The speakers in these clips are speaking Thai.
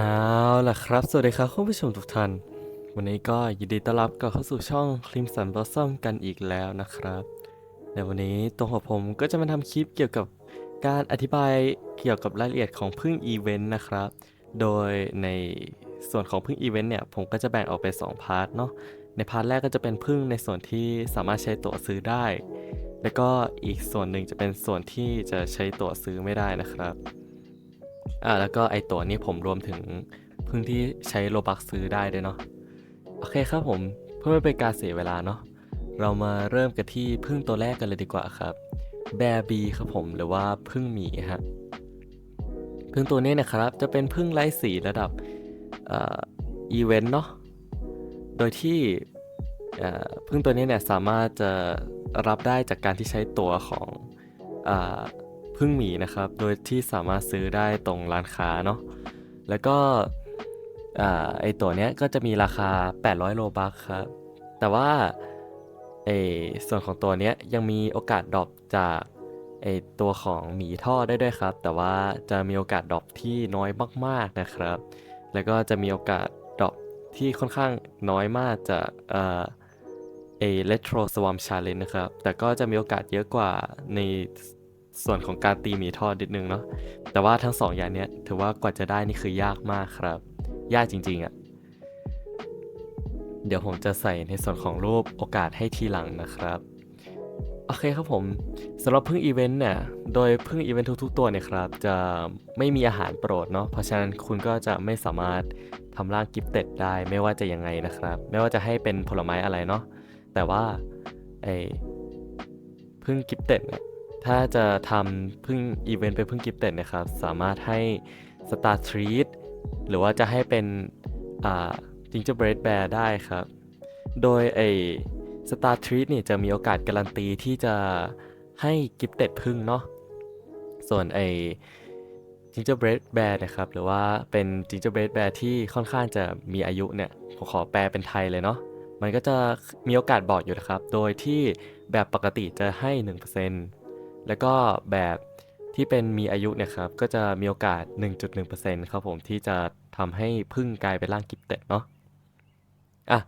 เอาล่ะครับ สวัสดีครับคุณผู้ชมทุกท่าน วันนี้ก็ยินดีต้อนรับกลับเข้าสู่ช่อง Crimson Blossom กันอีกแล้วนะครับในวันนี้ตัวของผมก็จะมาทำคลิปเกี่ยวกับการอธิบายเกี่ยวกับรายละเอียดของพึ่งอีเวนต์นะครับ โดยในส่วนของพึ่งอีเวนต์เนี่ยผมก็จะแบ่งออกเป็น2พาร์ทเนาะ ในพาร์ทแรกก็จะเป็นพึ่งในส่วนที่สามารถใช้ตั๋วซื้อได้ แล้วก็อีกส่วนหนึ่งจะเป็นส่วนที่จะใช้ตั๋วซื้อไม่ได้นะครับ อ่าแล้วก็ไอตัวนี้ผมรวมถึงพึ่งที่ใช้โลบักซื้อได้ด้วยเนาะโอเคครับผมเพื่อไม่เป็นการเสียเวลาเนาะเรามาเริ่มกันที่พึ่งตัวแรกกันเลยดีกว่าครับแบบีครับผมหรือว่าพึ่งหมีฮะพึ่งตัวนี้นะครับจะเป็นพึ่งไร้สีระดับอีเวนต์เนาะโดยที่พึ่งตัวนี้เนี่ยสามารถจะรับได้จากการที่ใช้ตัวของอ่า พึ่งหมีนะครับ โดยที่สามารถซื้อได้ตรงร้านค้าเนาะแล้วก็ไอตัวเนี้ยก็จะมีราคา 800 โลบัคครับ แต่ว่าไอส่วนของตัวเนี้ยยังมีโอกาสดรอปจากไอตัวของหมีท่อได้ด้วยครับ แต่ว่าจะมีโอกาสดรอปที่น้อยมากๆนะครับ แล้วก็จะมีโอกาสดรอปที่ค่อนข้างน้อยมากจากเอ่อเอเลโทรสวอมชาเลนนะครับ แต่ก็จะมีโอกาสเยอะกว่าใน ส่วนของการตีหมีทอดนิดนึงเนาะแต่ว่าทั้งสองอย่างเนี้ยถือว่ากว่าจะได้นี่คือยากมากครับ ยากจริงๆอะ่ะเดี๋ยวผมจะใส่ในส่วนของรูปโอกาสให้ทีหลังนะครับโอเคครับผมสำหรับพึ่งอีเวนต์เนี่ยโดยพึ่งอีเวนต์ทุกๆตัวเนี่ยครับจะไม่มีอาหารโปรดเนาะเพราะฉะนั้นคุณก็จะไม่สามารถทำร่างกิฟเต็ดได้ไม่ว่าจะยังไงนะครับ ไม่ว่าจะให้เป็นผลไม้อะไรเนาะแต่ว่าไอ้พึ่งกิฟเต็ดเนี่ย ถ้าจะทำพึ่งอีเวนต์เป็นพึ่งกิฟเต็ดนะครับ สามารถให้สตาร์ทรีตหรือว่าจะให้เป็นจิงเจอร์เบรดแบร์ได้ครับ โดยไอ้สตาร์ทรีตนี่จะมีโอกาสการันตีที่จะให้กิฟเต็ดพึ่งเนาะส่วนไอ้จิงเจอร์เบรดแบร์นะครับ หรือว่าเป็นจิงเจอร์เบรดแบร์ที่ค่อนข้างจะมีอายุเนี่ยผมขอแปลเป็นไทยเลยเนาะมันก็จะมีโอกาสบอกอยู่นะครับ โดยที่แบบปกติจะให้ 1% แล้วก็แบบที่เป็นมีอายุเนี่ยครับก็จะมีโอกาส 1.1%ครับผมที่จะทำให้พึ่งกลายเป็นร่างกิฟเต็ดเนาะอะ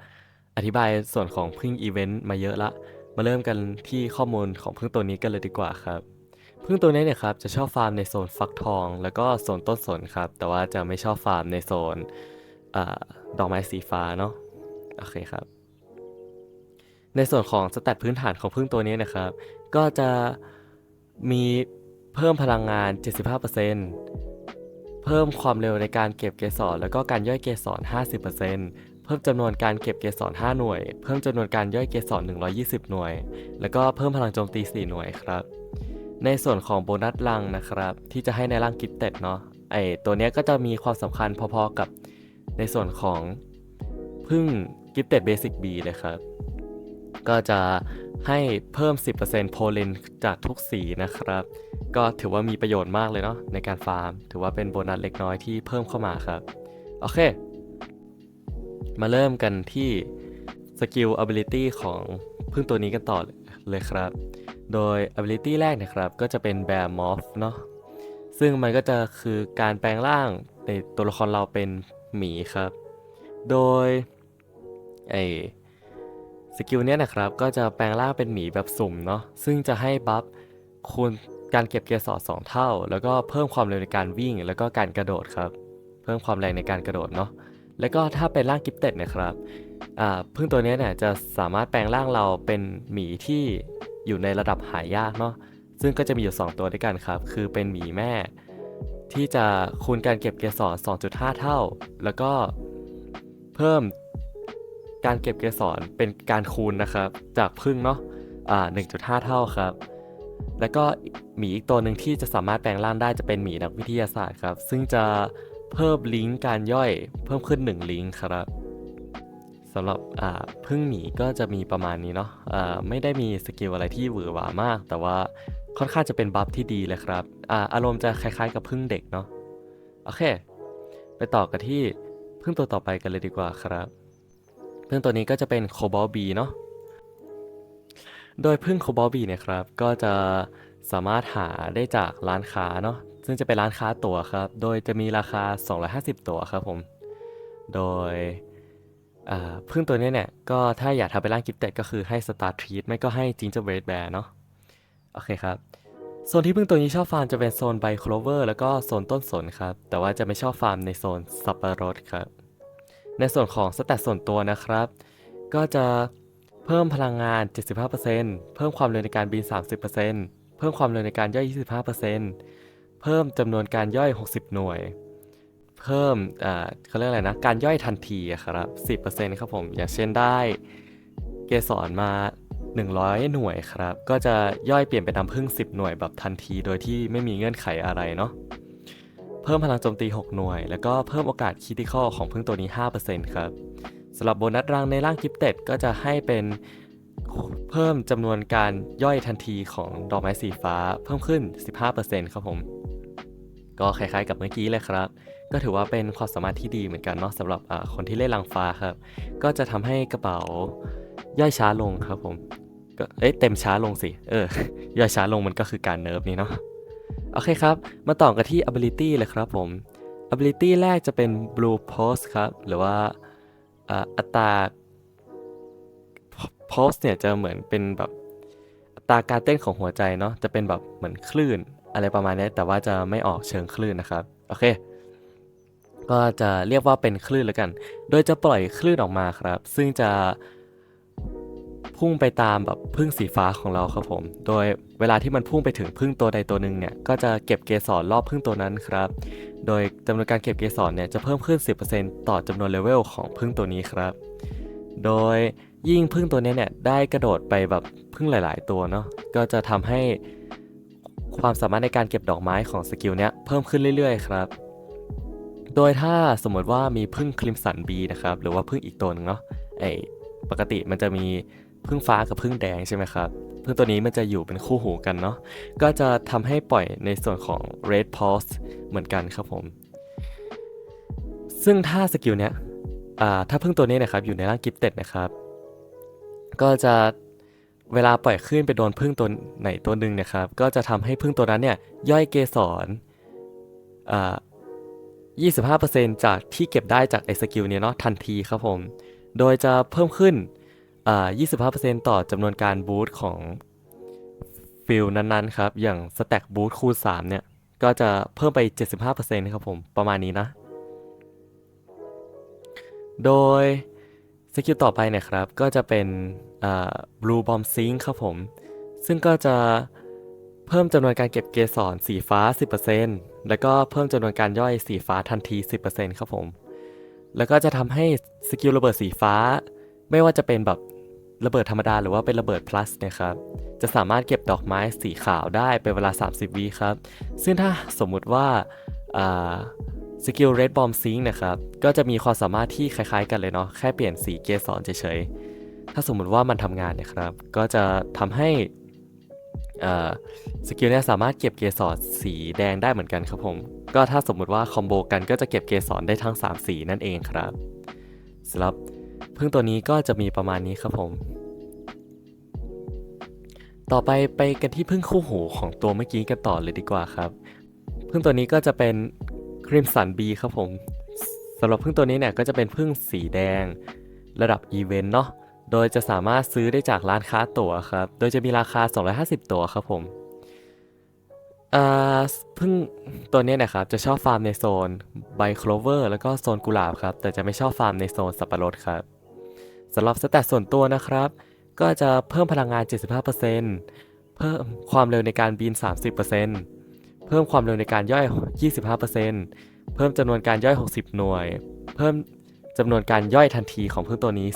อธิบายส่วนของพึ่งอีเวนต์มาเยอะละ มาเริ่มกันที่ข้อมูลของพึ่งตัวนี้กันเลยดีกว่าครับ พึ่งตัวนี้เนี่ยครับจะชอบฟาร์มในโซนฟักทอง แล้วก็โซนต้นสนครับ แต่ว่าจะไม่ชอบฟาร์มในโซนอดอกไม้สีฟ้าเนาะโอเคครับ ในส่วนของสแตทพื้นฐานของพึ่งตัวนี้นะครับ ก็จะ มีเพิ่มพลังงาน 75%เพิ่มความเร็วในการเก็บเกสรแล้วก็การย่อยเกสร 50%เพิ่มจำนวนการเก็บเกสร 5 หน่วย เพิ่มจำนวนการย่อยเกสร 120 หน่วย แล้วก็เพิ่มพลังโจมตี 4 หน่วยครับ ในส่วนของโบนัสลังนะครับ ที่จะให้ในร่างกิฟเต็ดเนาะ ไอตัวเนี้ยก็จะมีความสำคัญพอๆกับในส่วนของพึ่งกิฟเต็ดเบสิกบีเลยครับ ก็จะ ให้เพิ่ม 10%โพลินจากทุกสีนะครับ ก็ถือว่ามีประโยชน์มากเลยเนาะในการฟาร์ม ถือว่าเป็นโบนัสเล็กน้อยที่เพิ่มเข้ามาครับ โอเค มาเริ่มกันที่สกิล ability ของพึ่งตัวนี้กันต่อเลยครับ โดย ability แรกเนะครับ ก็จะเป็น bear morph เนาะซึ่งมันก็จะคือการแปลงร่างในตัวละครเราเป็นหมีครับ โดยไอ สกิลเนี้ยนะครับก็จะแปลงร่างเป็นหมีแบบสุ่มเนาะซึ่งจะให้บัฟคูณการเก็บเกสรสองเท่า แล้วก็เพิ่มความเร็วในการวิ่ง แล้วก็การกระโดดครับ เพิ่มความแรงในการกระโดดเนาะแล้วก็ถ้าเป็นร่างกิฟเต็ดนะครับอ่าพึ่งตัวเนี้ยเนี่ยจะสามารถแปลงร่างเราเป็นหมีที่อยู่ในระดับหายากเนาะซึ่งก็จะมีอยู่ 2 ตัวด้วยกันครับ คือเป็นหมีแม่ ที่จะคูณการเก็บเกสร2.5 เท่า แล้วก็เพิ่ม การเก็บเกสรเป็นการคูณนะครับ จากพึ่งเนาะอ่า1.5 เท่าครับ แล้วก็หมีอีกตัวหนึ่งที่จะสามารถแปลงร่างได้จะเป็นหมีนักวิทยาศาสตร์ครับ ซึ่งจะเพิ่มลิงก์การย่อยเพิ่มขึ้น 1 ลิงก์ครับสำหรับพึ่งหมีก็จะมีประมาณนี้เนาะอ่าไม่ได้มีสกิลอะไรที่หวือหวามาก แต่ว่าค่อนข้างจะเป็นบัฟที่ดีเลยครับอาอารมณ์จะคล้ายๆกับพึ่งเด็กเนาะโอเค ไปต่อกันที่พึ่งตัวต่อไปกันเลยดีกว่าครับ พึ่งตัวนี้ก็จะเป็นโคบอลบีเนาะโดยพึ่งโคบอลบีเนี่ยครับก็จะสามารถหาได้จากร้านค้าเนาะซึ่งจะเป็นร้านค้าตั๋วครับ โดยจะมีราคา 250 ตั๋วครับผม โดยพึ่งตัวนี้เนี่ยก็ถ้าอยากทำเป็นร่างกิฟเต็ดก็คือให้ Star Treat ไม่ก็ให้ Gingerbread Bear เนาะโอเคครับโซนที่พึ่งตัวนี้ชอบฟาร์มจะเป็นโซนใบโคลเวอร์แล้วก็โซนต้นสนครับ แต่ว่าจะไม่ชอบฟาร์มในโซนสับปะรดครับ ในส่วนของสแตทส่วนตัวนะครับ ก็จะเพิ่มพลังงาน 75%เพิ่มความเร็วในการบิน 30%เพิ่มความเร็วในการย่อย 25%เพิ่มจำนวนการย่อย 60 หน่วย เพิ่มอ่าเขาเรียกอะไรนะ การย่อยทันทีครับ 10%ครับผม อย่างเช่นได้เกสรมา 100 หน่วยครับ ก็จะย่อยเปลี่ยนเป็นน้ำผึ้ง10 หน่วยแบบทันที โดยที่ไม่มีเงื่อนไขอะไรเนาะ เพิ่มพลังโจมตี 6 หน่วย แล้วก็เพิ่มโอกาสคิติคอลของพึ่งตัวนี้ 5%ครับสำหรับโบนัสรังในร่างกิฟเต็ดก็จะให้เป็นเพิ่มจำนวนการย่อยทันทีของดอกไม้สีฟ้าเพิ่มขึ้น 15%ครับผม ก็คล้ายๆกับเมื่อกี้เลยครับ ก็ถือว่าเป็นความสามารถที่ดีเหมือนกันเนาะสำหรับคนที่เล่นรังฟ้าครับ ก็จะทำให้กระเป๋าย่อยช้าลงครับผมก็เอ้ยเต็มช้าลงสิ เออย่อยช้าลงมันก็คือการเนิร์ฟนี่เนาะ โอเคครับ มาต่อกันที่ ability เลยครับผม ability แรกจะเป็น blue pulse ครับ หรือว่าอ่าอัตรา pulse เนี่ยจะเหมือนเป็นแบบอัตราการเต้นของหัวใจเนาะ จะเป็นแบบเหมือนคลื่นอะไรประมาณนี้ แต่ว่าจะไม่ออกเชิงคลื่นนะครับ โอเค ก็จะเรียกว่าเป็นคลื่นแล้วกัน โดยจะปล่อยคลื่นออกมาครับ ซึ่งจะ พุ่งไปตามแบบพึ่งสีฟ้าของเราครับผม โดยเวลาที่มันพุ่งไปถึงพึ่งตัวใดตัวหนึ่งเนี่ยก็จะเก็บเกสรรอบพึ่งตัวนั้นครับ โดยจำนวนการเก็บเกสรเนี่ยจะเพิ่มขึ้น 10%ต่อจำนวนเลเวลของพึ่งตัวนี้ครับ โดยยิ่งพึ่งตัวเนี้ยเนี่ยได้กระโดดไปแบบพึ่งหลาย ๆ ตัวเนาะก็จะทำให้ความสามารถในการเก็บดอกไม้ของสกิลเนี้ยเพิ่มขึ้นเรื่อย ๆ ครับ โดยถ้าสมมติว่ามีพึ่งคลิมสันบีนะครับหรือว่าพึ่งอีกตัวหนึงเนาะไอปกติมันจะมี พึ่งฟ้ากับพึ่งแดงใช่ไหมครับพึ่งตัวนี้มันจะอยู่เป็นคู่หูกันเนาะก็จะทำให้ปล่อยในส่วนของ Red Pulse เหมือนกันครับผม ซึ่งถ้าสกิลเนี้ยอ่าถ้าพึ่งตัวนี้นะครับอยู่ในร่างกิฟเต็ดนะครับ ก็จะเวลาปล่อยขึ้นไปโดนพึ่งตัวไหนตัวหนึ่งนะครับ ก็จะทำให้พึ่งตัวนั้นเนี่ยย่อยเกสรอ่า25%จากที่เก็บได้จากไอ้สกิลเนี่ยเนาะทันทีครับผม โดยจะเพิ่มขึ้น อ่า25%ต่อจำนวนการบูตของฟิลนั้นๆครับ อย่างสแต็กบูตคูณ3เนี่ย ก็จะเพิ่มไป 75%ครับผมประมาณนี้นะ โดยสกิลต่อไปเนะครับ ก็จะเป็นอ่า Blue Bomb Sink ครับผม ซึ่งก็จะเพิ่มจำนวนการเก็บเกสรสีฟ้า 10%แล้วก็เพิ่มจำนวนการย่อยสีฟ้าทันที 10%ครับผม แล้วก็จะทำให้สกิลระเบิดสีฟ้า ไม่ว่าจะเป็นแบบ ระเบิดธรรมดาหรือว่าเป็นระเบิด plus นะครับจะสามารถเก็บดอกไม้สีขาวได้เป็นเวลา 30วิครับ ซึ่งถ้าสมมุติว่าสกิล Red Bomb Sink นะครับ ก็จะมีความสามารถที่คล้ายๆกันเลยเนาะ แค่เปลี่ยนสีเกสรเฉยๆ ถ้าสมมุติว่ามันทำงานเนี่ยครับ ก็จะทำให้สกิลเนี่ยสามารถเก็บเกสรสีแดงได้เหมือนกันครับผม ก็ถ้าสมมุติว่าคอมโบกันก็จะเก็บเกสรได้ทั้ง 3 สีนั่นเองครับสำหรับ พึ่งตัวนี้ก็จะมีประมาณนี้ครับผม ต่อไปไปกันที่พึ่งคู่หูของตัวเมื่อกี้กันต่อเลยดีกว่าครับ พึ่งตัวนี้ก็จะเป็นครีมสันบีครับผมสำหรับพึ่งตัวนี้เนี่ยก็จะเป็นพึ่งสีแดง ระดับอีเวนต์เนาะโดยจะสามารถซื้อได้จากร้านค้าตั๋วครับ โดยจะมีราคา 250 ตั๋วครับผมอ่าพึ่งตัวนี้นะครับจะชอบฟาร์มในโซนไบโคลเวอร์แล้วก็โซนกุหลาบครับ แต่จะไม่ชอบฟาร์มในโซนสับปะรดครับ สำหรับสแตทส่วนตัวนะครับ ก็จะเพิ่มพลังงาน 75%เพิ่มความเร็วในการบิน 30%เพิ่มความเร็วในการย่อย 25%เพิ่มจำนวนการย่อย 60 หน่วย เพิ่มจำนวนการย่อยทันทีของพึ่งตัวนี้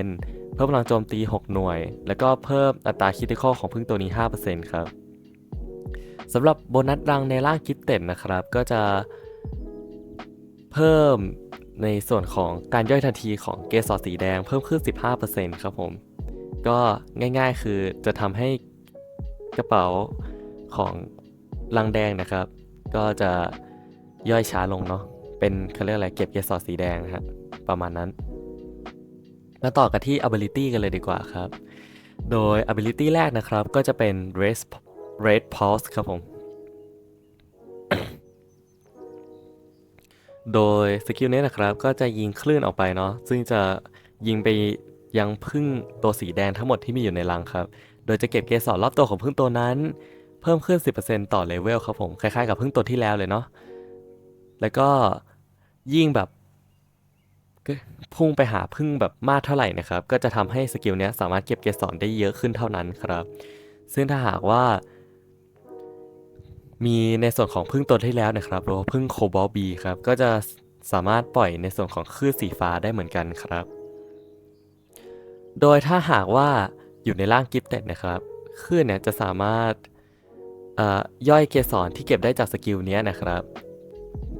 10%เพิ่มพลังโจมตี 6 หน่วย แล้วก็เพิ่มอัตราคิติคอของพึ่งตัวนี้ 5%ครับสำหรับโบนัสรังในร่างกิฟเต็ดนะครับ ก็จะเพิ่ม ในส่วนของการย่อยทันทีของเกสรสีแดงเพิ่มขึ้น 15%ครับผม ก็ง่ายๆคือจะทำให้กระเป๋าของลังแดงนะครับ ก็จะย่อยช้าลงเนาะเป็นเขาเรียกอะไรเก็บเกสรสีแดงนะฮะประมาณนั้นแล้วต่อกันที่ ability กันเลยดีกว่าครับ โดย ability แรกนะครับก็จะเป็น red red pulse ครับผม โดยสกิลนี้นะครับก็จะยิงคลื่นออกไปเนาะซึ่งจะยิงไปยังพึ่งตัวสีแดงทั้งหมดที่มีอยู่ในรังครับ โดยจะเก็บเกสรรอบตัวของพึ่งตัวนั้น เพิ่มขึ้น 10%ต่อเลเวลครับผมคล้ายๆกับพึ่งตัวที่แล้วเลยเนาะแล้วก็ยิ่งแบบพุ่งไปหาพึ่งแบบมากเท่าไหร่นะครับ ก็จะทำให้สกิลเนี้ยสามารถเก็บเกสรได้เยอะขึ้นเท่านั้นครับ ซึ่งถ้าหากว่า มีในส่วนของพึ่งตัวที่แล้วนะครับหรือว่าพึ่งโคบอลบีครับ ก็จะสามารถปล่อยในส่วนของคลื่นสีฟ้าได้เหมือนกันครับ โดยถ้าหากว่าอยู่ในร่างกิฟเต็ดนะครับคลื่นเนี่ยจะสามารถเอ่อย่อยเกสรที่เก็บได้จากสกิลนี้นะครับ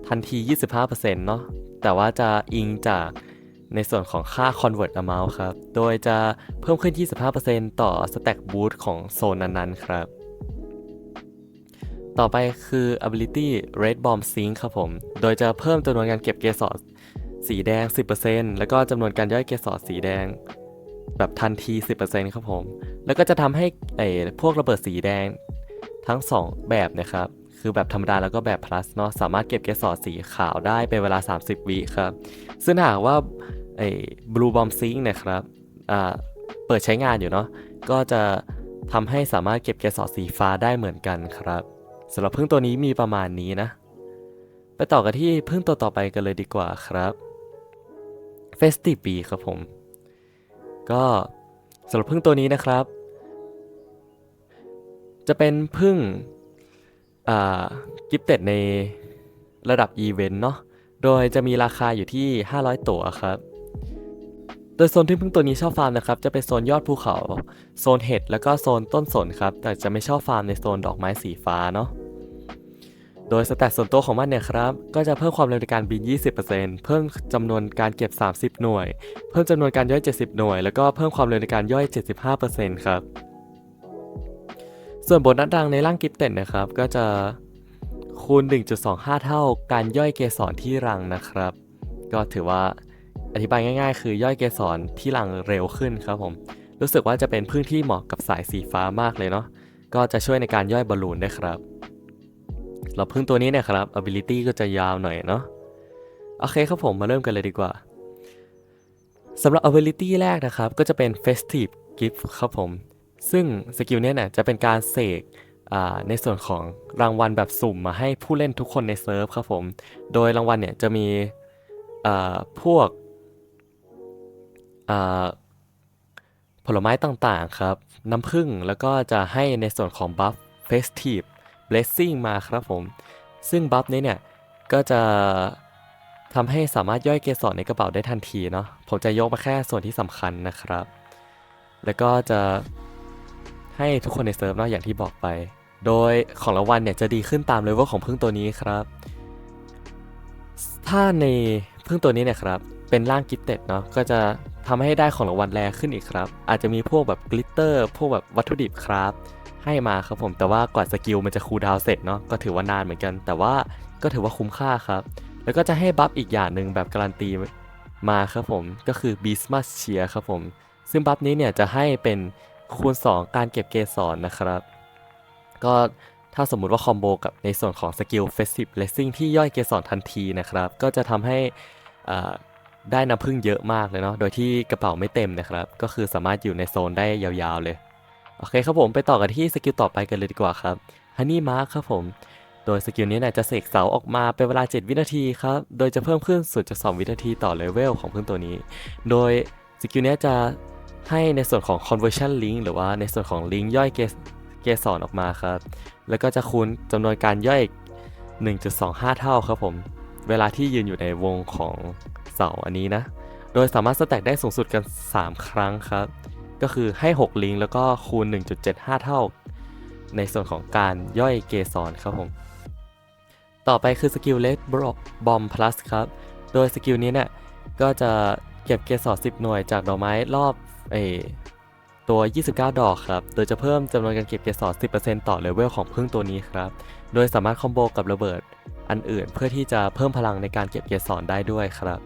ทันที 25%เนาะแต่ว่าจะอิงจากในส่วนของค่า convert amount ครับ โดยจะเพิ่มขึ้น 25%ต่อ stack boost ของโซนนั้นๆ ครับ ต่อไปคือ ability red bomb sync ครับผม โดยจะเพิ่มจำนวนการเก็บเกสรสีแดง 10%แล้วก็จำนวนการย่อยเกสรสีแดง แบบทันที 10%ครับผม แล้วก็จะทำให้ไอ้พวกระเบิดสีแดงทั้ง 2 แบบนะครับ คือแบบธรรมดาแล้วก็แบบ plus เนาะ สามารถเก็บเกสรสีขาวได้เป็นเวลา 30 วิครับ ซึ่งหากว่าไอ้ blue bomb sync เนะครับอ่าเปิดใช้งานอยู่เนาะ ก็จะทำให้สามารถเก็บเกสรสีฟ้าได้เหมือนกันครับ สำหรับพึ่งตัวนี้มีประมาณนี้นะ ไปต่อกันที่พึ่งตัวต่อไปกันเลยดีกว่าครับ Festive Bee ครับผม ก็สำหรับพึ่งตัวนี้นะครับ จะเป็นพึ่งกิฟเต็ดในระดับอีเวนต์เนาะโดยจะมีราคาอยู่ที่ 500 ตั๋วครับ โดยโซนที่พึ่งตัวนี้ชอบฟาร์มนะครับ จะเป็นโซนยอดภูเขา โซนเห็ด แล้วก็โซนต้นสนครับ แต่จะไม่ชอบฟาร์มในโซนดอกไม้สีฟ้าเนาะ โดยสแตทส่วนตัวของมันเนี่ยครับ ก็จะเพิ่มความเร็วในการบิน 20%เพิ่มจำนวนการเก็บ 30 หน่วย เพิ่มจำนวนการย่อย 70 หน่วย แล้วก็เพิ่มความเร็วในการย่อย 75%ครับ ส่วนโบนัสดังในร่างกิฟเต็ดนะครับ ก็จะคูณ 1.25 เท่าการย่อยเกสรที่รังนะครับ ก็ถือว่าอธิบายง่าย ๆ คือย่อยเกสรที่รังเร็วขึ้นครับผม รู้สึกว่าจะเป็นพึ่งที่เหมาะกับสายสีฟ้ามากเลยเนาะ ก็จะช่วยในการย่อยบอลลูนได้ครับ เราพึ่งตัวนี้เนี่ยครับ ability ก็จะยาวหน่อยเนาะโอเคครับผมมาเริ่มกันเลยดีกว่าสำหรับ ability แรกนะครับ ก็จะเป็น festive gift ครับผม ซึ่งสกิลเนี้ยเนี่ยจะเป็นการเสกในส่วนของรางวัลแบบสุ่มมาให้ผู้เล่นทุกคนในเซิร์ฟครับผม โดยรางวัลเนี่ยจะมีพวกผลไม้ต่างๆครับ น้ำผึ้งแล้วก็จะให้ในส่วนของบัฟ festive blessing มาครับผม ซึ่งบัฟนี้เนี่ย ก็จะทำให้สามารถย่อยเกสรในกระเป๋าได้ทันทีเนาะผมจะยกมาแค่ส่วนที่สำคัญนะครับ แล้วก็จะให้ทุกคนในเซิร์ฟเนาะอย่างที่บอกไป โดยของรางวัลเนี่ยจะดีขึ้นตามเลเวลของพึ่งตัวนี้ครับ ถ้าในพึ่งตัวนี้เนี่ยครับ เป็นร่างกิฟเต็ดเนาะก็จะทำให้ได้ของรางวัลแรงขึ้นอีกครับ อาจจะมีพวกแบบกลิตเตอร์พวกแบบวัตถุดิบครับ ให้มาครับผมแต่ว่ากว่าสกิลมันจะคูลดาวเสร็จเนาะก็ถือว่านานเหมือนกัน แต่ว่าก็ถือว่าคุ้มค่าครับ แล้วก็จะให้บัฟอีกอย่างหนึ่งแบบการันตีมาครับผมก็คือ b e a s t m a s c h e e r ครับผม ซึ่งบัฟนี้เนี่ยจะให้เป็นคูณ 2 การเก็บเกสรนะครับ ก็ถ้าสมมุติว่าคอมโบกับในส่วนของสกิล Festive Blessing ที่ย่อยเกสรทันทีนะครับ ก็จะทำให้ได้น้ำพึ่งเยอะมากเลยเนาะโดยที่กระเป๋าไม่เต็มนะครับ ก็คือสามารถอยู่ในโซนได้ยาวๆเลย โอเคครับผมไปต่อกันที่สกิลต่อไปกันเลยดีกว่าครับ Honey Mark คครับผม โดยสกิลนี้เนี่ยจะเสกเสาออกมาเป็นเวลา 7 วินาทีครับ โดยจะเพิ่มขึ้น0.2วินาทีต่อเลเวลของพึ่งตัวนี้ โดยสกิลนี้จะให้ในส่วนของ conversion link หรือว่าในส่วนของ link ย่อยเกสเกสรออกมาครับ แล้วก็จะคูณจำนวนการย่อยอีก1.25 เท่าครับผม เวลาที่ยืนอยู่ในวงของเสาอันนี้นะ โดยสามารถสแต็กได้สูงสุดกัน 3 ครั้งครับ ก็คือให้ 6 ลิงก์แล้วก็คูณ 1.75 เท่า ในส่วนของการย่อยเกสรครับผม ต่อไปคือสกิลเลดบอมพลัสครับ โดยสกิลนี้เนี่ย ก็จะเก็บเกสร10 หน่วยจากดอกไม้รอบเอตัว 29 ดอกครับ โดยจะเพิ่มจำนวนการเก็บเกสร10%ต่อเลเวลของพึ่งตัวนี้ครับ โดยสามารถคอมโบกับระเบิดอันอื่นเพื่อที่จะเพิ่มพลังในการเก็บเกสรได้ด้วยครับ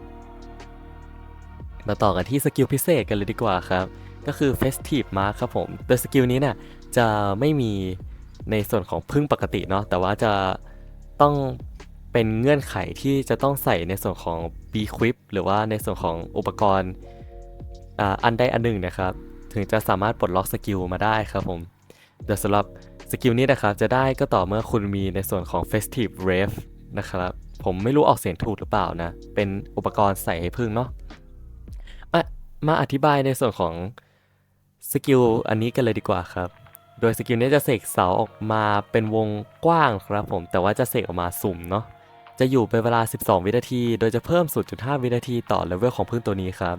มาต่อกันที่สกิลพิเศษกันเลยดีกว่าครับ ก็คือ Festive Mark ครับผม โดยสกิลนี้เนี่ยจะไม่มีในส่วนของพึ่งปกติเนาะแต่ว่าจะต้องเป็นเงื่อนไขที่จะต้องใส่ในส่วนของ B Quip หรือว่าในส่วนของอุปกรณ์อ,อันใดอันหนึ่งนะครับ ถึงจะสามารถปลดล็อกสกิลมาได้ครับผมเดี๋ยวสำหรับสกิลนี้นะครับจะได้ก็ต่อเมื่อคุณมีในส่วนของ Festive Rave นะครับ ผมไม่รู้ออกเสียงถูกหรือเปล่านะ เป็นอุปกรณ์ใส่ให้พึ่งเนาะมามาอธิบายในส่วนของ สกิลอันนี้กันเลยดีกว่าครับ โดยสกิลนี้จะเสกเสาออกมาเป็นวงกว้างครับผม แต่ว่าจะเสกออกมาสุ่มเนาะ จะอยู่เป็นเวลา 12 วินาที โดยจะเพิ่ม 0.5 วินาทีต่อเลเวลของพึ่งตัวนี้ครับ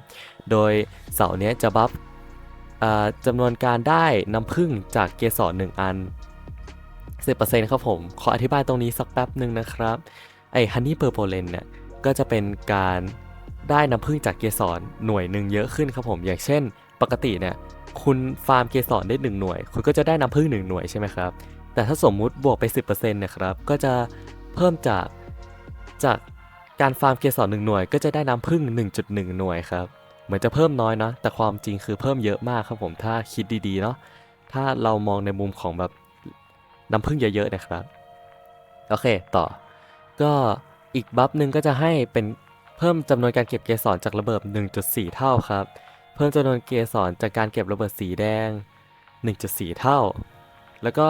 โดยเสาเนี้ยจะบัฟอ่าจำนวนการได้น้ำพึ่งจากเกสร1อัน 10%ครับผม ขออธิบายตรงนี้สักแป๊บหนึ่งนะครับ ไอ้ Honey Purple เลนเนี่ยก็จะเป็นการได้น้ำผึ้งจากเกสรหน่วยหนึ่งเยอะขึ้นครับผม อย่างเช่น ปกติเนี่ย คุณฟาร์มเกสรได้1หน่วย คุณก็จะได้น้ำผึ้ง1หน่วยใช่ไหมครับ แต่ถ้าสมมุติบวกไป 10%นะครับ ก็จะเพิ่มจากจากการฟาร์มเกสร1หน่วย ก็จะได้น้ำผึ้ง1.1 หน่วยครับ เหมือนจะเพิ่มน้อยเนาะ แต่ความจริงคือเพิ่มเยอะมากครับผม ถ้าคิดดีๆเนาะ ถ้าเรามองในมุมของแบบน้ำผึ้งเยอะๆนะครับ โอเค ต่อ ก็อีกบัฟหนึ่งก็จะให้เป็นเพิ่มจำนวนการเก็บเกสรจากระเบิด 1.4 เท่าครับ เพิ่มจำนวนเกสรจากการเก็บระเบิดสีแดง 1.4 เท่า แล้วก็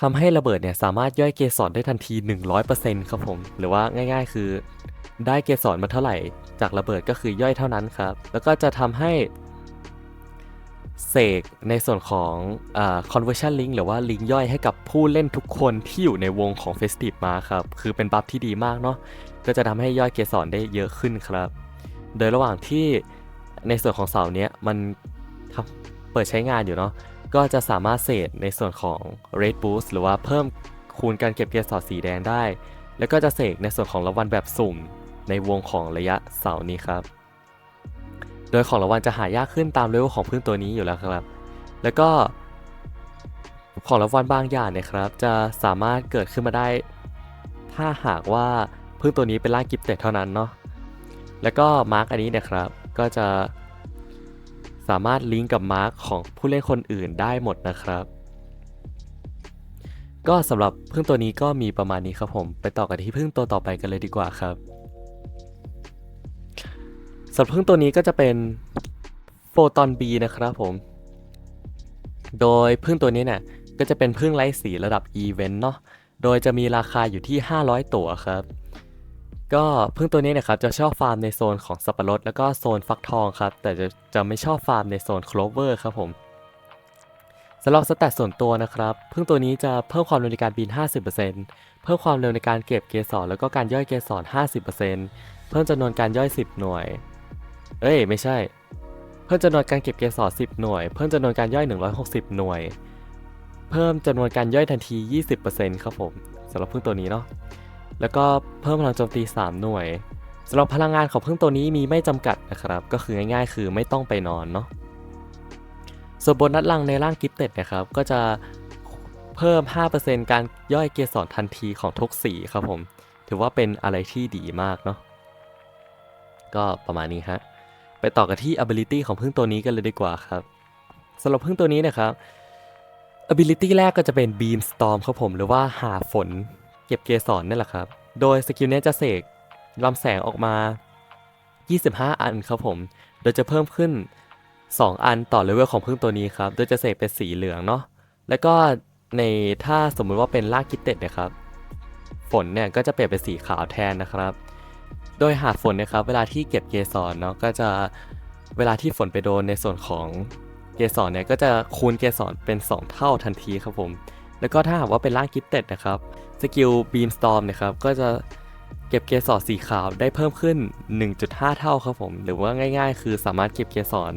ทำให้ระเบิดเนี่ยสามารถย่อยเกสรได้ทันที 100%ครับผม หรือว่าง่าย ๆ คือ ได้เกสรมาเท่าไหร่ จากระเบิดก็คือย่อยเท่านั้นครับ แล้วก็จะทำให้เสกในส่วนของอ conversion link หรือว่าลิงก์ย่อยให้กับผู้เล่นทุกคนที่อยู่ในวงของ Festive มาครับ คือเป็นบัฟที่ดีมากเนาะก็จะทำให้ย่อยเกสรได้เยอะขึ้นครับ โดยระหว่างที่ ในส่วนของเสาเนี้ยมันเปิดใช้งานอยู่เนาะก็จะสามารถเสกในส่วนของ Red Boost หรือว่าเพิ่มคูณการเก็บเกสรสีแดงได้ แล้วก็จะเสกในส่วนของรางวัลแบบสุ่ม ในวงของระยะเสานี้ครับ โดยของรางวัลจะหายากขึ้นตามเลเวลของพึ่งตัวนี้อยู่แล้วครับ แล้วก็ของรางวัลบางอย่างเนี่ยครับ จะสามารถเกิดขึ้นมาได้ ถ้าหากว่าพึ่งตัวนี้เป็นร่างกิฟเต็ดเท่านั้นเนาะ แล้วก็มาร์กอันนี้เนะครับ ก็จะสามารถลิงก์กับมาร์กของผู้เล่นคนอื่นได้หมดนะครับ ก็สำหรับพึ่งตัวนี้ก็มีประมาณนี้ครับผม ไปต่อกันที่พึ่งตัวต่อไปกันเลยดีกว่าครับสำหรับพึ่งตัวนี้ก็จะเป็นโฟตอน B นะครับผม โดยพึ่งตัวนี้เนี่ยก็จะเป็นพึ่งไร้สีระดับอีเวนต์เนาะ โดยจะมีราคาอยู่ที่ 500 ตั๋วครับ ก็พึ่งตัวนี้นะครับจะชอบฟาร์มในโซนของสับปะรดแล้วก็โซนฟักทองครับแต่จะจะไม่ชอบฟาร์มในโซนโคลเวอร์ครับผมสำหรับสแตทส่วนตัวนะครับพึ่งตัวนี้จะเพิ่มความเร็วในการบิน 50%เพิ่มความเร็วในการเก็บเกสรแล้วก็การย่อยเกสร 50%เพิ่มจำนวนการย่อย 10 หน่วย เอ้ยไม่ใช่ เพิ่มจำนวนการเก็บเกสร 10 หน่วย เพิ่มจำนวนการย่อย 160 หน่วย เพิ่มจำนวนการย่อยทันที 20%ครับผมสำหรับพึ่งตัวนี้เนาะ แล้วก็เพิ่มพลังโจมตี 3 หน่วยสำหรับพลังงานของพึ่งตัวนี้มีไม่จำกัดนะครับ ก็คือง่ายๆ คือไม่ต้องไปนอนเนาะส่วนบนัสลังในร่างกิฟเต็ดนะครับก็จะเพิ่ม 5%การย่อยเกสรทันทีของทุกสีครับผม ถือว่าเป็นอะไรที่ดีมากเนาะก็ประมาณนี้ฮะ ไปต่อกันที่ ability ของพึ่งตัวนี้กันเลยดีกว่าครับสำหรับพึ่งตัวนี้นะครับ ability แรกก็จะเป็น beam storm ครับผม หรือว่าหาฝน ก็บเกสรนี่แหละครับ โดยสกิลนี้จะเสกลำแสงออกมา 25 อันครับผม โดยจะเพิ่มขึ้น 2 อันต่อเลเวลของพึ่งตัวนี้ครับ โดยจะเสกเป็นสีเหลืองเนาะ แล้วก็ในถ้าสมมุติว่าเป็นลากกิเต็ดนะครับ ฝนเนี่ยก็จะเปลี่ยนเป็นสีขาวแทนนะครับ โดยหาดฝนนะครับ เวลาที่เก็บเกสรเนาะก็จะเวลาที่ฝนไปโดนในส่วนของเกสรเนี่ยก็จะคูณเกสรเป็น 2 เท่าทันทีครับผม แล้วก็ถ้าหากว่าเป็นร่างกิฟเต็ดนะครับ สกิลบีมสตอมนะครับก็จะเก็บเกสรสีขาวได้เพิ่มขึ้น 1.5 เท่าครับผม หรือว่าง่าย ๆ คือสามารถเก็บเกสร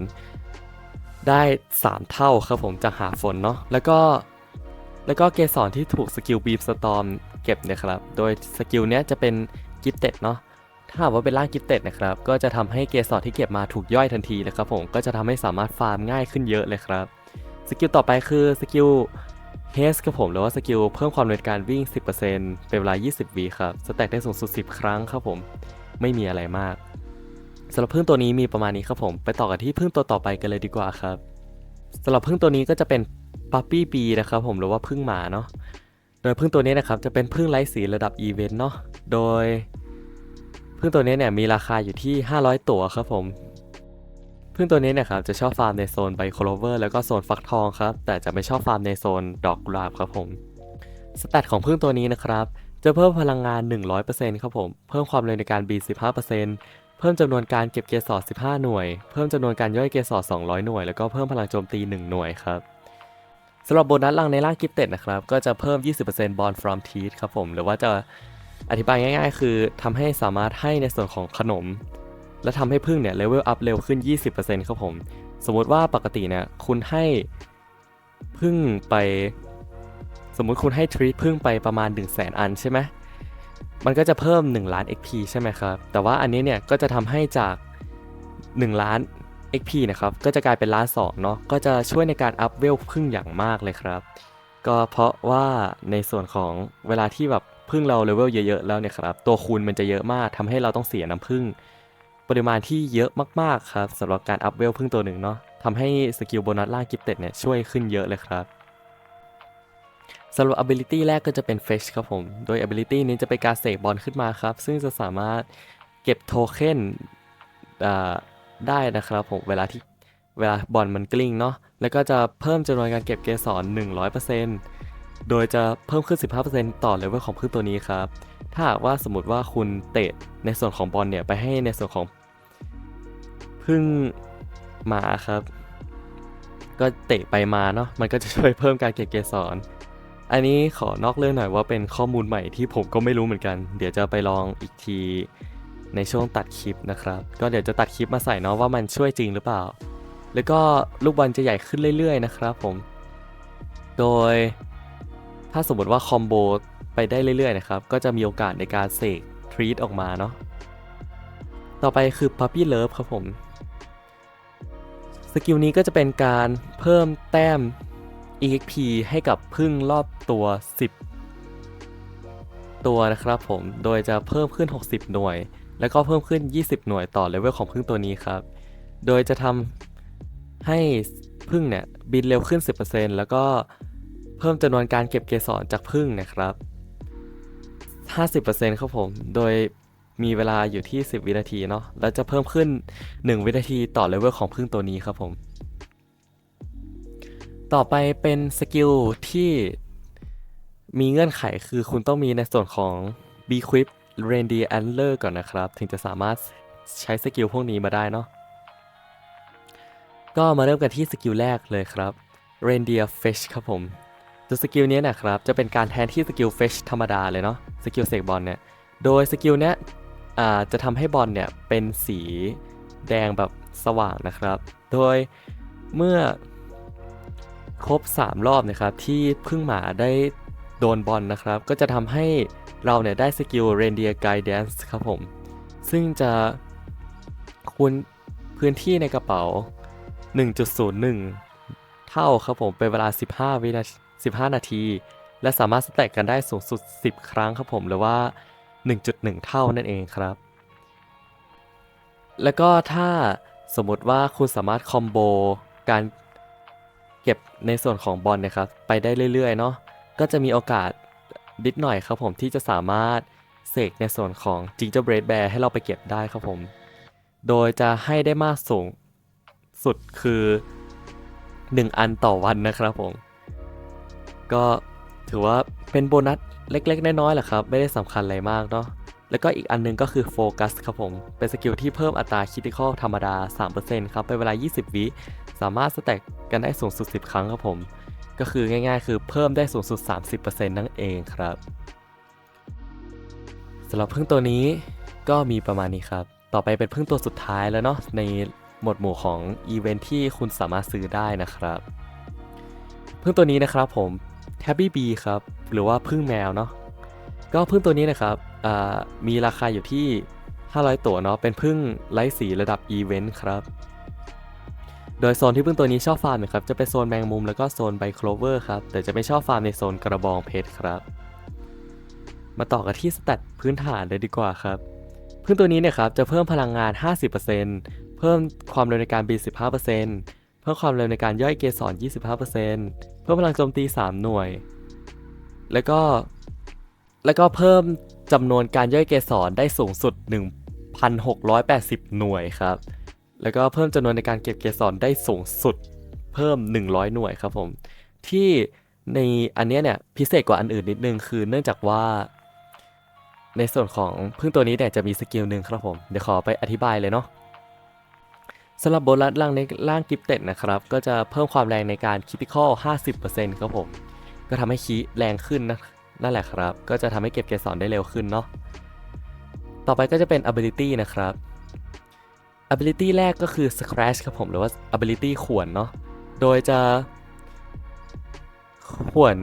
ได้ 3 เท่าครับผมจากหาฝนเนาะแล้วก็แล้วก็เกสรที่ถูกสกิลบีมสตอมเก็บเนะครับ โดยสกิลเนี้ยจะเป็นกิฟเต็ดเนาะถ้าหากว่าเป็นร่างกิฟเต็ดนะครับ ก็จะทำให้เกสรที่เก็บมาถูกย่อยทันทีเลยครับผม ก็จะทำให้สามารถฟาร์มง่ายขึ้นเยอะเลยครับ สกิลต่อไปคือสกิล เฮสครับผมหรือว่าสกิลเพิ่มความเร็วการวิ่ง 10%เป็นเวลา 20วิครับ สแต็กได้สูงสุด 10 ครั้งครับผม ไม่มีอะไรมากสำหรับพึ่งตัวนี้มีประมาณนี้ครับผม ไปต่อกันที่พึ่งตัวต่อไปกันเลยดีกว่าครับสำหรับพึ่งตัวนี้ก็จะเป็นปั๊ปปี้บีนะครับผมหรือว่าพึ่งหมาเนาะ โดยพึ่งตัวนี้นะครับจะเป็นพึ่งไร้สีระดับอีเวนต์เนาะ โดยพึ่งตัวนี้เนี่ยมีราคาอยู่ที่ 500 ตัวครับผม พึ่งตัวนี้เนะครับจะชอบฟาร์มในโซนใบโคลเวอร์แล้วก็โซนฟักทองครับ แต่จะไม่ชอบฟาร์มในโซนดอกกุหลาบครับผม สแตทของพึ่งตัวนี้นะครับจะเพิ่มพลังงาน 100%ครับผม เพิ่มความเร็วในการบิน 15%เพิ่มจำนวนการเก็บเกสร15 หน่วย เพิ่มจำนวนการย่อยเกสร200 หน่วย แล้วก็เพิ่มพลังโจมตี 1 หน่วยครับสำหรับโบนัสลังในร่างกิฟเต็ดนะครับ ก็จะเพิ่ม 20% Bond from Teeth ครับผม หรือว่าจะอธิบายง่าย ๆ คือทำให้สามารถให้ในส่วนของขนม และทำให้พึ่งเนี่ยเลเวลอัพเร็วขึ้น 20%ครับผม สมมุติว่าปกติเนี่ยคุณให้พึ่งไป สมมุติคุณให้ทรีพึ่งไปประมาณ 1 0 0 0 0แสนอันใช่ไหมมันก็จะเพิ่ม 1 ล้าน XP ใช่ไหมครับ แต่ว่าอันนี้เนี่ยก็จะทำให้จาก 1 ล้าน XP นะครับ ก็จะกลายเป็นล้านสองเนาะ ก็จะช่วยในการอัพเวลพึ่งอย่างมากเลยครับ ก็เพราะว่าในส่วนของเวลาที่แบบพึ่งเราเลเวลเยอะๆแล้วเนี่ยครับ ตัวคูณมันจะเยอะมากทำให้เราต้องเสียน้ำพึ่ง ปริมาณที่เยอะมากๆครับสำหรับการอัพเวลพึ่งตัวหนึ่งเนาะทำให้สกิลโบนัสล่างกิฟเต็ดเนี่ยช่วยขึ้นเยอะเลยครับสำหรับ ability แรกก็จะเป็น fetch ครับผม โดย ability นี้จะเป็นการเสกบอลขึ้นมาครับ ซึ่งจะสามารถเก็บโทเค็นอ่าได้นะครับผม เวลาที่เวลาบอลมันกลิ้งเนาะ แล้วก็จะเพิ่มจำนวนการเก็บเกสร 100%โดยจะเพิ่มขึ้น 15%ต่อเลเวลของพืชตัวนี้ครับ ถ้าว่าสมมติว่าคุณเตะในส่วนของบอลเนี่ยไปให้ในส่วนของพึ่งหมาครับ ก็เตะไปมาเนาะมันก็จะช่วยเพิ่มการเก็บเกสรอันนี้ขอนอกเรื่องหน่อยว่าเป็นข้อมูลใหม่ที่ผมก็ไม่รู้เหมือนกัน เดี๋ยวจะไปลองอีกทีในช่วงตัดคลิปนะครับ ก็เดี๋ยวจะตัดคลิปมาใส่เนาะว่ามันช่วยจริงหรือเปล่า แล้วก็ลูกบอลจะใหญ่ขึ้นเรื่อยๆนะครับผม โดยถ้าสมมติว่าคอมโบ ไปได้เรื่อยๆนะครับ ก็จะมีโอกาสในการเสกทรีตออกมาเนาะ ต่อไปคือ Puppy Love ครับผม สกิลนี้ก็จะเป็นการเพิ่มแต้ม EXP ให้กับพึ่งรอบตัว 10 ตัวนะครับผม โดยจะเพิ่มขึ้น 60 หน่วย แล้วก็เพิ่มขึ้น 20 หน่วยต่อเลเวลของพึ่งตัวนี้ครับ โดยจะทำให้พึ่งเนี่ยบินเร็วขึ้น 10%แล้วก็เพิ่มจำนวนการเก็บเกสรจากพึ่งนะครับ 50%ครับผม โดยมีเวลาอยู่ที่ 10 วินาทีเนาะ แล้วจะเพิ่มขึ้น 1 วินาทีต่อเลเวลของพึ่งตัวนี้ครับผม ต่อไปเป็นสกิลที่มีเงื่อนไขคือคุณต้องมีในส่วนของ b q u i p Reindeer Antler ก่อนนะครับ ถึงจะสามารถใช้สกิลพวกนี้มาได้เนาะ ก็มาเริ่มกันที่สกิลแรกเลยครับ Reindeer Fetch ครับผม ตัวสกิลนี้นะครับจะเป็นการแทนที่สกิล Fetch ธรรมดาเลยเนาะสกิลเสกบอลเนี่ยโดยสกิลเนี้ยจะทำให้บอลเนี่ยเป็นสีแดงแบบสว่างนะครับ โดยเมื่อครบ 3 รอบนะครับที่พึ่งหมาได้โดนบอลนะครับ ก็จะทำให้เราเนี่ยได้สกิล Reindeer Guidance ครับผม ซึ่งจะคูณพื้นที่ในกระเป๋า 1.01 เท่าครับผมเป็นเวลา 15 วินาที 15 นาที และสามารถสแต็กกันได้สูงสุด 10 ครั้งครับผมหรือว่า 1.1 เท่านั่นเองครับ แล้วก็ถ้าสมมติว่าคุณสามารถคอมโบการเก็บในส่วนของบอลนะครับ ไปได้เรื่อยๆเนาะก็จะมีโอกาสนิดหน่อยครับผมที่จะสามารถเสกในส่วนของ Gingerbread Bear ให้เราไปเก็บได้ครับผม โดยจะให้ได้มากสูงสุดคือ 1 อันต่อวันนะครับผม ก็ถือว่าเป็นโบนัสเล็กๆ น้อยๆแหละครับ ไม่ได้สำคัญอะไรมากเนาะแล้วก็อีกอันนึงก็คือโฟกัสครับผม เป็นสกิลที่เพิ่มอัตราคิติคอลธรรมดา 3%ครับ เป็นเวลา 20 วิสามารถสแต็กกันได้สูงสุด 10 ครั้งครับผม ก็คือง่ายๆ คือเพิ่มได้สูงสุด 30%นั่นเองครับสำหรับพึ่งตัวนี้ก็มีประมาณนี้ครับ ต่อไปเป็นพึ่งตัวสุดท้ายแล้วเนาะในหมวดหมู่ของอีเวนท์ที่คุณสามารถซื้อได้นะครับ พึ่งตัวนี้นะครับผม Tabby Bee ครับ หรือว่าพึ่งแมวเนาะก็พึ่งตัวนี้นะครับมีราคาอยู่ที่ 500 ตัวเนาะเป็นพึ่งไร้สีระดับอีเวนต์ครับ โดยโซนที่พึ่งตัวนี้ชอบฟาร์มนะครับจะเป็นโซนแมงมุมแล้วก็โซนใบโคลเวอร์ครับแต่จะไม่ชอบฟาร์มในโซนกระบองเพชรครับ มาต่อกันที่สแตทพื้นฐานเลยดีกว่าครับพึ่งตัวนี้เนี่ยครับจะเพิ่มพลังงาน 50%เพิ่มความเร็วในการบิน 15%เพิ่มความเร็วในการย่อยเกสร 25%เพิ่มพลังโจมตี 3 หน่วย แล้วก็ แล้วก็เพิ่มจำนวนการย่อยเกสรได้สูงสุด 1,680 หน่วยครับ แล้วก็เพิ่มจำนวนในการเก็บเกสรได้สูงสุด เพิ่ม 100 หน่วยครับผม ที่ในอันเนี้ยเนี่ยพิเศษกว่าอันอื่นนิดนึงคือเนื่องจากว่า ในส่วนของพึ่งตัวนี้เนี่ยจะมีสกิลหนึ่งครับผม เดี๋ยวขอไปอธิบายเลยเนาะ สำหรับโบนัสล่างในล่างกิฟเต็ดนะครับ ก็จะเพิ่มความแรงในการคิติคอล 50%ครับผม ก็ทำให้คีแรงขึ้นนะนั่นแหละครับ ก็จะทำให้เก็บเกสรได้เร็วขึ้นเนาะต่อไปก็จะเป็น ability นะครับ ability แรกก็คือ scratch ครับผมหรือว่า ability ข่วนเนาะโดยจะข่วน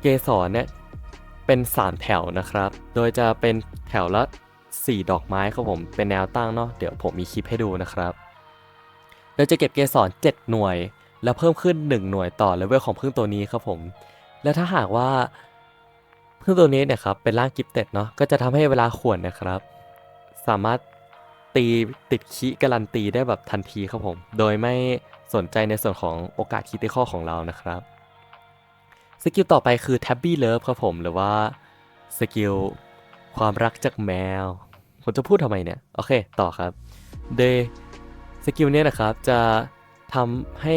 เกสรเนี่ยเป็น 3 แถวนะครับ โดยจะเป็นแถวละ 4 ดอกไม้ครับผมเป็นแนวตั้งเนาะเดี๋ยวผมมีคลิปให้ดูนะครับโดยจะเก็บเกสร7หน่วย แล้วเพิ่มขึ้น 1 หน่วยต่อเลเวลของพึ่งตัวนี้ครับผม และถ้าหากว่าพึ่งตัวนี้เนี่ยครับเป็นร่างกิฟเต็ดเนาะก็จะทำให้เวลาขวนนะครับ สามารถตีติดคิการันตีได้แบบทันทีครับผม โดยไม่สนใจในส่วนของโอกาสคิติคอของเรานะครับสกิลต่อไปคือ Tabby Love ครับผม หรือว่าสกิล ความรักจากแมว ผมจะพูดทำไมเนี่ย โอเค ต่อครับโดยสกิลเนี้ยนะครับจะทำให้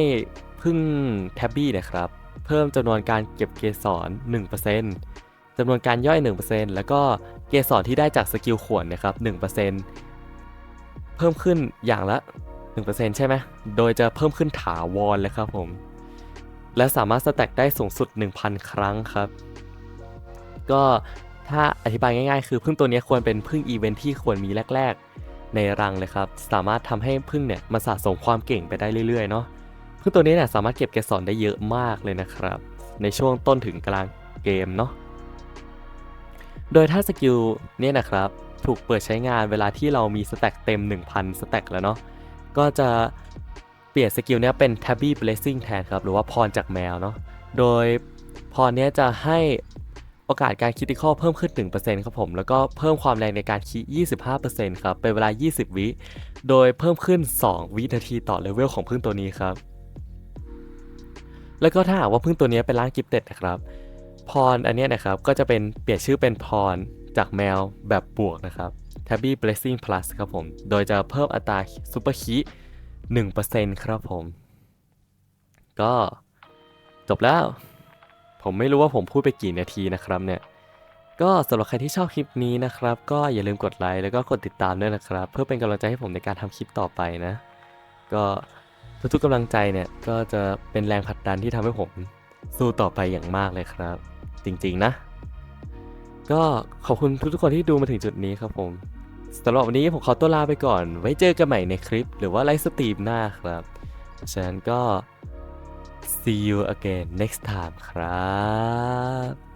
พึ่ง Tabby เนะครับ เพิ่มจำนวนการเก็บเกสร 1%จำนวนการย่อย 1%แล้วก็เกสรที่ได้จากสกิลขวนนะครับ 1%เพิ่มขึ้นอย่างละ 1%ใช่ไหมโดยจะเพิ่มขึ้นถาวรเลยครับผม และสามารถสแต็กได้สูงสุด 1,000 ครั้งครับ ก็ ถ้าอธิบายง่ายๆ คือพึ่งตัวนี้ควรเป็นพึ่งอีเวนท์ที่ควรมีแรก ๆ ในรังเลยครับ สามารถทำให้พึ่งเนี่ยมันสะสมความเก่งไปได้เรื่อยๆเนาะพึ่งตัวนี้เนี่ยสามารถเก็บเกสรได้เยอะมากเลยนะครับ ในช่วงต้นถึงกลางเกมเนาะโดยถ้าสกิลเนี่ยนะครับถูกเปิดใช้งานเวลาที่เรามีสแต็กเต็ม 1,000 สแต็กแล้วเนาะก็จะเปลี่ยนสกิลเนี้ยเป็น Tabby Blessing แทนครับ หรือว่าพรจากแมวเนาะโดยพรเนี้ยจะให้ โอกาสการคิติคอลเพิ่มขึ้น 1%ครับผม แล้วก็เพิ่มความแรงในการคิ25%ครับ เป็นเวลา 20 วิ โดยเพิ่มขึ้น 2 วินาทีต่อเลเวลของพึ่งตัวนี้ครับ แล้วก็ถ้าหากว่าพึ่งตัวนี้เป็นร่างกิฟเต็ดนะครับ พรอันนี้นะครับ ก็จะเป็นเปลี่ยนชื่อเป็นพรจากแมวแบบบวกนะครับ Tabby Blessing Plus ครับผม โดยจะเพิ่มอัตราซูเปอร์คี1%ครับผม ก็จบแล้ว ผมไม่รู้ว่าผมพูดไปกี่นาทีนะครับเนี่ย ก็สำหรับใครที่ชอบคลิปนี้นะครับ ก็อย่าลืมกดไลค์แล้วก็กดติดตามด้วยนะครับ เพื่อเป็นกำลังใจให้ผมในการทำคลิปต่อไปนะ ก็ทุกๆกำลังใจเนี่ยก็จะเป็นแรงผลักดันที่ทำให้ผมสู้ต่อไปอย่างมากเลยครับ จริงๆนะ ก็ขอบคุณทุกๆคนที่ดูมาถึงจุดนี้ครับผมสำหรับวันนี้ผมขอตัวลาไปก่อน ไว้เจอกันใหม่ในคลิป หรือว่าไลฟ์สตรีมหน้าครับฉะนั้นก็ see you again next time ครับ